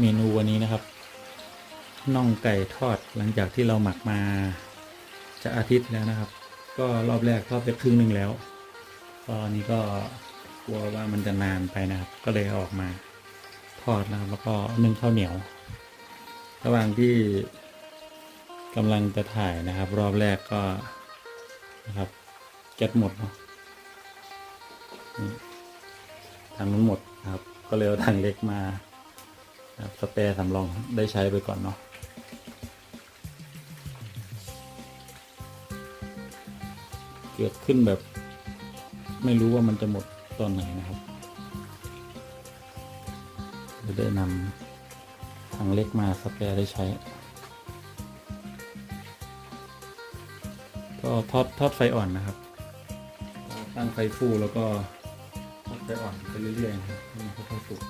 เมนูวันนี้นะครับน่องไก่ทอดหลังจากที่เราหมักมาจะอาทิตย์แล้วนะครับ ก็รอบแรกทอดไปครึ่งหนึ่งแล้วตอนนี้ก็กลัวว่ามันจะนานไปนะครับ ก็เลยออกมาทอดนะครับ แล้วก็นึ่งข้าวเหนียว ระหว่างที่กำลังจะถ่ายนะครับ รอบแรกก็นะครับแก๊สหมดเนาะทางนู้นหมดนะครับ ก็เลยเอาทางเล็กมา ครับสเปรย์สำรองได้ใช้ไปก่อนเนาะเกิดขึ้นแบบ ไม่รู้ว่ามันจะหมดตอนไหนนะครับจะได้นำทางเล็กมาสเปรย์ได้ใช้ ก็ทอดทอดไฟอ่อนนะครับ ตั้งไฟฟูแล้วก็ทอดไฟอ่อนไปเรื่อยๆนะครับให้มันค่อยๆสุก